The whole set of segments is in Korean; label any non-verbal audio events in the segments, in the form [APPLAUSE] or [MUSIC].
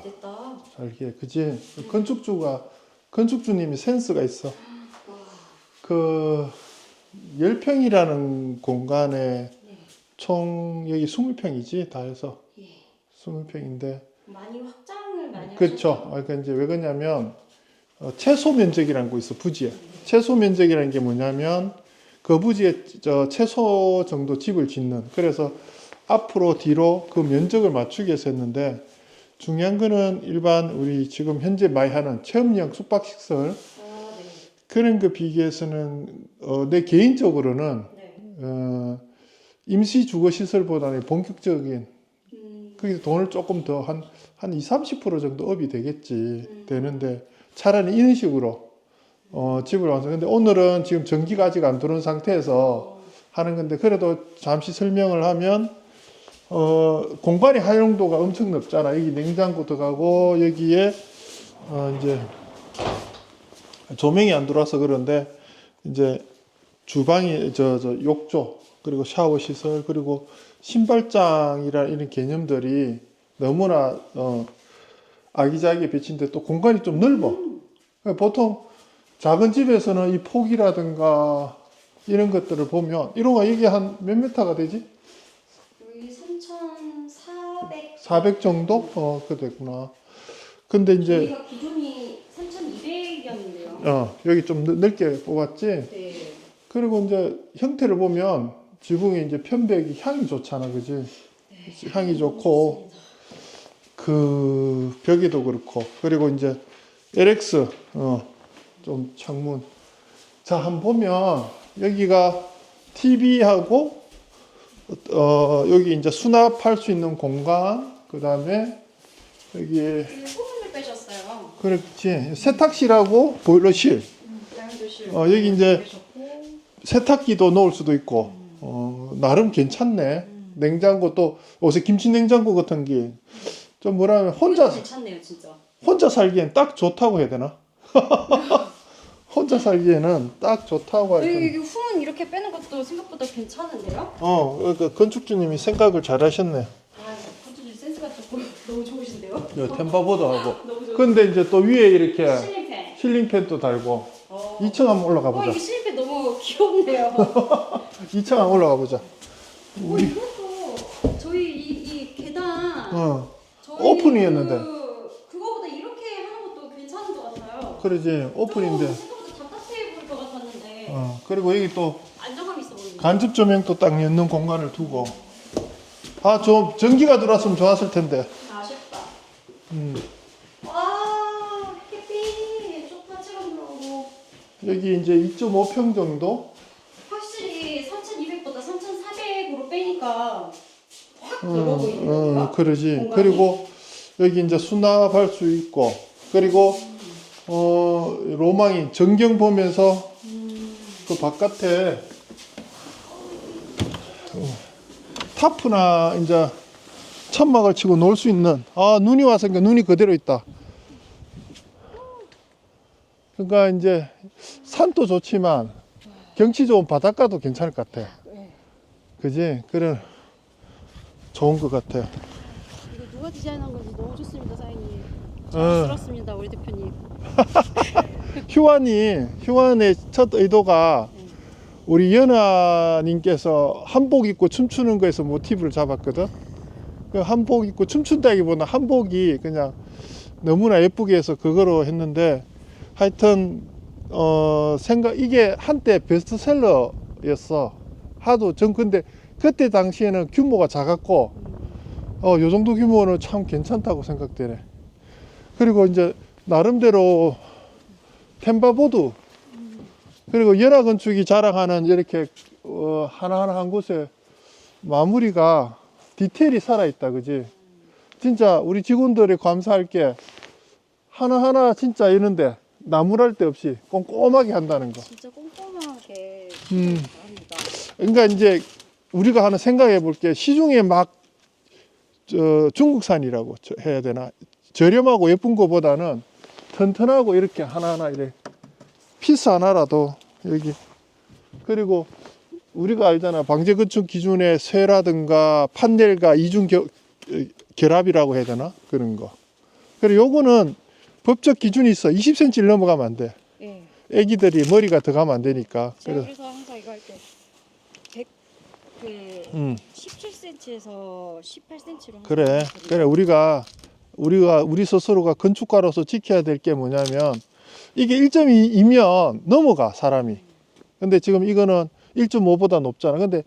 잘 됐다. 잘게 그지 건축주가 건축주님이 센스가 있어 와, 그 10평이라는 공간에 네. 총 여기 20평이지 다 해서 예. 20평인데 많이 확장을 많이 그렇죠? 아, 그러니까 이제 왜 그러냐면 어, 최소 면적이라는 거 있어 부지에 최소 면적이라는 게 뭐냐면 그 부지에 저 최소 정도 집을 짓는 그래서 앞으로 뒤로 그 면적을 맞추기 위해서 했는데 중요한 거는 일반 우리 지금 현재 많이 하는 체험형 숙박시설 아, 네. 그런 거 비교해서는 어, 내 개인적으로는 네. 어, 임시 주거 시설보다는 본격적인 음, 그게 돈을 조금 더 한 한 20, 30% 정도 업이 되겠지 음. 되는데 차라리 이런 식으로 어, 집을 완성. 근데 오늘은 지금 전기가 아직 안 들어온 상태에서 어, 하는 건데 그래도 잠시 설명을 하면 어, 공간이 활용도가 엄청 넓잖아. 여기 냉장고 들어가고 여기에 어, 이제 조명이 안 들어와서 그런데 이제 주방이 저 저 욕조 그리고 샤워 시설 그리고 신발장이라 이런 개념들이 너무나 어, 아기자기하게 비친데 또 공간이 좀 넓어. 그러니까 보통 작은 집에서는 이 폭이라든가 이런 것들을 보면 이런 거 이게 한몇 미터가 되지? 400 정도? 어, 그 됐구나. 근데 이제 저희가 기존이 3,200이었는데요. 어, 여기 좀 넓- 넓게 뽑았지. 네. 그리고 이제 형태를 보면 지붕에 이제 편백이 향이 좋잖아, 그지? 향이 좋고 그 벽에도 그렇고 그리고 이제 LX 어, 좀 창문 자 한번 보면 여기가 TV하고 어, 여기 이제 수납할 수 있는 공간 그 다음에 여기에 그 소문을 빼셨어요. 그렇지 세탁실하고 보일러실. 어, 여기 이제 빼셨고. 세탁기도 넣을 수도 있고 어, 나름 괜찮네 냉장고 또 요새 김치 냉장고 같은 게 좀 뭐라 하면 혼자 괜찮네요, 진짜. 혼자 살기엔 딱 좋다고 해야 되나? [LAUGHS] 혼자 살기에는 딱 좋다고 할 여기, 텐데. 여기 후문 이렇게 빼는 것도 생각보다 괜찮은데요? 어, 그러니까 건축주님이 생각을 잘 하셨네. 아, 건축주 센스가 조금 너무 좋으신데요? 요 템바보드 하고. [LAUGHS] 너무 좋으 근데 이제 또 위에 이렇게 실링팬. 실링팬도 달고. 어. 2층 한번 올라가 어, 보자. 이게 실링팬 너무 귀엽네요. [LAUGHS] 2층 한번 올라가 보자. 어, 이것도 저희 이, 이 계단 어, 저희 오픈이었는데. 그, 그거보다 이렇게 하는 것도 괜찮은 것 같아요. 그러지. 오픈인데. 좀 생각보다 답답해 보일 것 같았는데 어, 그리고 여기 또 안정감 있어 보이네요. 간접 조명도 딱 넣는 공간을 두고. 아, 좀 전기가 들어왔으면 좋았을 텐데. 음, 와, 햇빛 쪽파처럼 들어오고 여기 이제 2.5평 정도? 확실히 3,200보다 3,400으로 빼니까 확 어, 넓어 보이는데요. 어, 그러지. 공간이? 그리고 여기 이제 수납할 수 있고, 그리고 어 로망이 전경 보면서 음, 그 바깥에 어, 타프나 이제 천막을 치고 놀 수 있는 아 눈이 와서니까 눈이 그대로 있다. 그러니까 이제 산도 좋지만 경치 좋은 바닷가도 괜찮을 것 같아. 네. 그지? 그래 좋은 것 같아. 이거 누가 디자인한 건지 너무 좋습니다, 사장님. 어. 잘스럽습니다, 우리 대표님. [LAUGHS] 휴환이 휴환의 첫 의도가 우리 연아님께서 한복 입고 춤추는 거에서 모티브를 잡았거든. 그 한복 입고 춤춘다기보다 한복이 그냥 너무나 예쁘게 해서 그거로 했는데 하여튼 어 생각 이게 한때 베스트셀러였어. 하도 전 근데 그때 당시에는 규모가 작았고 어 요 정도 규모는 참 괜찮다고 생각되네. 그리고 이제 나름대로 템바보드 그리고 연화 건축이 자랑하는 이렇게 어, 하나하나 한 곳에 마무리가 디테일이 살아있다 그지 진짜 우리 직원들이 감사할 게 하나하나 진짜 이런데 나무랄 데 없이 꼼꼼하게 한다는 거 진짜 꼼꼼하게 음. 합니다. 그러니까 이제 우리가 하는 생각해 볼 게 시중에 막 저, 중국산이라고 저- 해야 되나 저렴하고 예쁜 거보다는 튼튼하고 이렇게 하나하나 이래 피스 하나라도 여기 그리고 우리가 알잖아 방제 건축 기준의 쇠라든가 판넬과 이중 겨, 어, 결합이라고 해야 되나 그런 거 그리고 요거는 법적 기준이 있어. 20cm를 넘어가면 안 돼. 예. 애기들이 머리가 들어가면 안 되니까. 제가 그래서 그래서 항상 이거 할 때 100, 그 음. 17cm에서 18cm로 그래. 그래 우리가 우리가 우리 스스로가 건축가로서 지켜야 될 게 뭐냐면 이게 1.2이면 넘어가 사람이. 근데 지금 이거는 1.5보다 높잖아. 근데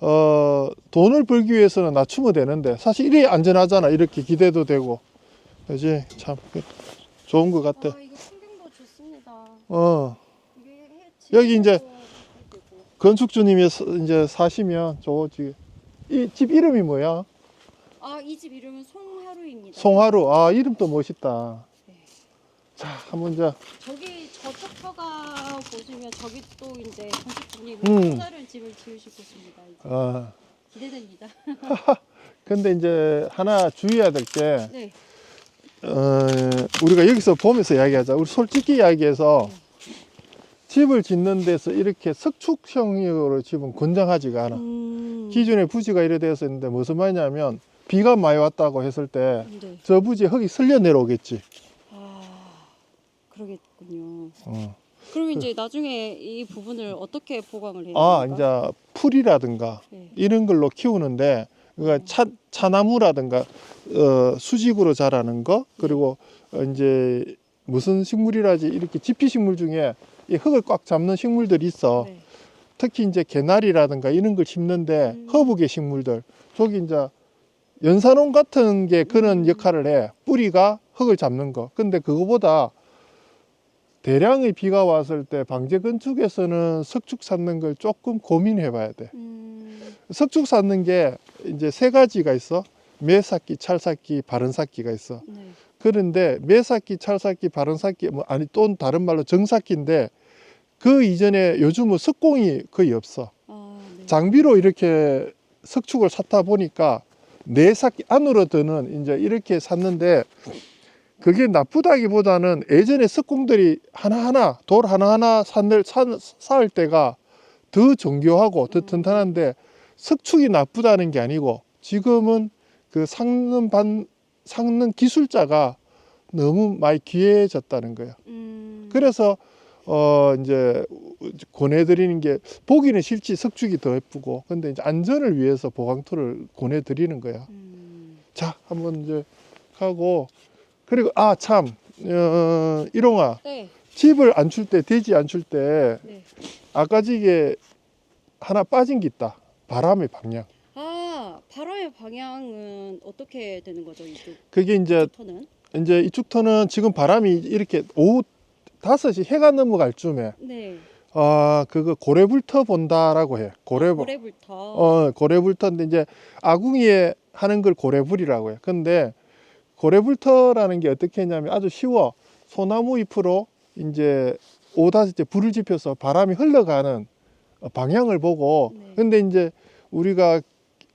어 돈을 벌기 위해서는 낮추면 되는데 사실 이래 안전하잖아. 이렇게 기대도 되고. 그지? 참 좋은 것 같아. 아, 이거 풍경도 좋습니다. 어. 이게 해- 여기 이제. 건축주님이 서- 이제 사시면 좋지. 이 집 이름이 뭐야? 아, 이 집 이름은 송하루입니다. 송하루. 아 이름도 멋있다. 네. 자 한번 자. 저기 저쪽 터가 보시면 저기 또 이제 건축주님이 음. 또 다른 집을 지으실 곳입니다. 이제. 어. 기대됩니다. 근데 이제 하나 주의해야 될 게, 네. 어, 우리가 여기서 보면서 이야기하자. 우리 솔직히 이야기해서 집을 짓는 데서 이렇게 석축형으로 집은 권장하지가 않아. 음. 기존에 부지가 이래 되어 있는데 무슨 말이냐면 비가 많이 왔다고 했을 때저 네. 부지에 흙이 쓸려 내려오겠지. 아, 그러겠군요. 어. 그럼 이제 나중에 이 부분을 어떻게 보강을 해야 아? 이제 풀이라든가 네. 이런 걸로 키우는데 그러니까 차, 차나무라든가 어, 수직으로 자라는 거 그리고 어, 이제 무슨 식물이라지 이렇게 지피 식물 중에 이 흙을 꽉 잡는 식물들이 있어 네. 특히 이제 개나리라든가 이런 걸 심는데 음. 허브계 식물들 저기 이제 연산홍 같은 게 그런 음. 역할을 해 뿌리가 흙을 잡는 거 근데 그거보다 대량의 비가 왔을 때 방제 건축에서는 석축 쌓는 걸 조금 고민해 봐야 돼 음, 석축 쌓는 게 이제 세 가지가 있어. 매삭기, 찰삭기, 바른삭기가 있어. 네. 그런데 매삭기, 찰삭기, 바른삭기 뭐 아니 또 다른 말로 정삭기인데 그 이전에 요즘은 석공이 거의 없어. 아, 네. 장비로 이렇게 석축을 샀다 보니까 내삭기 안으로 드는 이제 이렇게 샀는데 그게 나쁘다기보다는 예전에 석공들이 하나하나 돌 하나하나 산을 산- 쌓을 때가 더 정교하고 더 음. 튼튼한데 석축이 나쁘다는 게 아니고 지금은 그 삭는 반 삭는 기술자가 너무 많이 귀해졌다는 거예요. 음, 그래서 어 이제 권해드리는 게 보기는 실제 석축이 더 예쁘고 근데 이제 안전을 위해서 보강토를 권해드리는 거야. 음, 자 한번 이제 하고 그리고 아 참 어, 일용아 네. 집을 안 출 때 돼지 안 출 때 네. 아까 지게 하나 빠진 게 있다. 바람의 방향. 아, 바람의 방향은 어떻게 되는 거죠, 이쪽 그게 이제 터는? 이제 이쪽 터는 지금 바람이 이렇게 오후 5시 해가 넘어갈 쯤에 네. 아 그거 고래불터 본다라고 해. 고래불. 고래불터. 어 고래불터인데 이제 아궁이에 하는 걸 고래불이라고 해. 근데 고래불터라는 게 어떻게 했냐면 아주 쉬워. 소나무 잎으로 이제 오다시째 불을 지펴서 바람이 흘러가는 방향을 보고 네. 근데 이제 우리가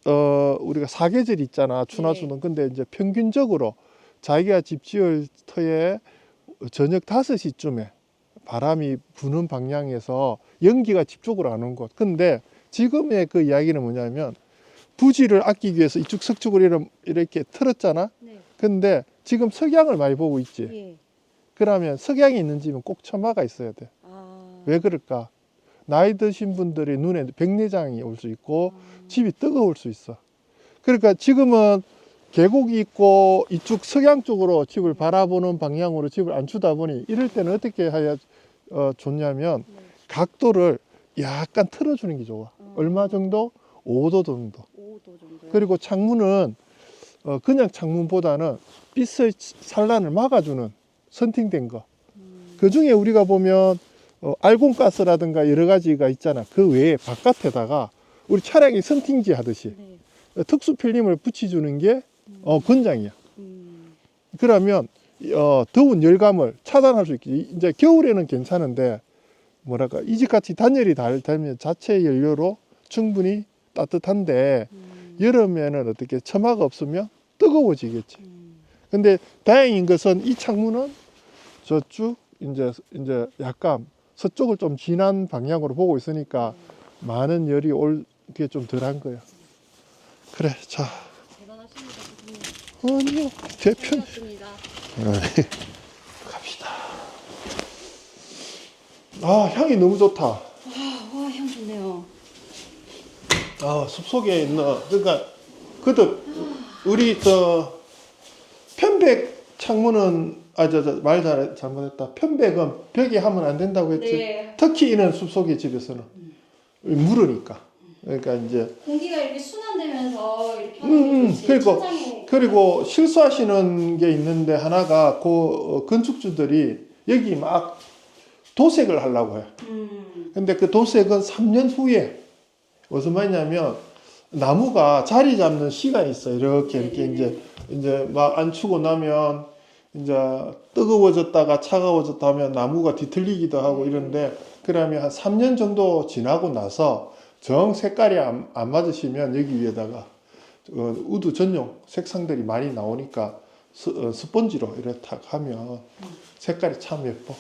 어 우리가 사계절 있잖아 네. 추나수는 근데 이제 평균적으로 자기가 집 지을 터에 저녁 5시쯤에 바람이 부는 방향에서 연기가 집 쪽으로 안 온 곳. 근데 지금의 그 이야기는 뭐냐면 부지를 아끼기 위해서 이쪽 석축을 이렇게 틀었잖아. 네. 근데 지금 석양을 많이 보고 있지. 예. 그러면 석양이 있는 집은 꼭 처마가 있어야 돼. 아. 왜 그럴까? 나이 드신 분들이 눈에 백내장이 올 수 있고 아. 집이 뜨거울 수 있어. 그러니까 지금은 계곡이 있고 이쪽 석양 쪽으로 집을 바라보는 방향으로 집을 안 주다 보니 이럴 때는 어떻게 해야 어, 좋냐면 네. 각도를 약간 틀어주는 게 좋아. 어. 얼마 정도? 5도 정도. 5도 정도. 그리고 창문은 어, 그냥 창문보다는 빛의 산란을 막아주는 선팅된 거. 음. 그 중에 우리가 보면 어, 알곤가스라든가 여러 가지가 있잖아. 그 외에 바깥에다가 우리 차량이 선팅지 하듯이 네. 어, 특수 필름을 붙여주는 게 어, 권장이야. 음. 그러면 어, 더운 열감을 차단할 수 있지. 이제 겨울에는 괜찮은데 뭐랄까 이집 같이 단열이 달 되면 자체 연료로 충분히 따뜻한데 음. 여름에는 어떻게 처마가 없으면 뜨거워지겠지. 음. 근데 다행인 것은 이 창문은 저쪽 이제 이제 약간 서쪽을 좀 진한 방향으로 보고 있으니까 많은 열이 올 게 좀 덜한 거야. 그래, 자, 대단하십니다. 아니요, 대표. 네. 갑시다. 아 향이 너무 좋다. 와, 향 좋네요. 아 숲속에 있는 그러니까 그도 우리 저 편백 창문은 아저말 잘못했다. 편백은 벽에 하면 안 된다고 했지. 네. 특히 이런 숲속의 집에서는 물으니까. 그러니까 이제 공기가 이렇게 순환되면서 이렇게 음, 음. 그리고- 천장에 그리고 실수하시는 게 있는데 하나가 그 어, 건축주들이 여기 막 도색을 하려고 해요. 음. 근데 그 도색은 3년 후에 무슨 말이냐면 나무가 자리 잡는 시간이 있어요. 이렇게 이렇게 이제 이제 막 안 추고 나면 이제 뜨거워졌다가 차가워졌다 하면 나무가 뒤틀리기도 하고 이런데 그러면 한 3년 정도 지나고 나서 정 색깔이 안, 안 맞으시면 여기 위에다가 어, 우드 전용 색상들이 많이 나오니까 스, 어, 스펀지로 이렇게 탁 하면 색깔이 참 예뻐.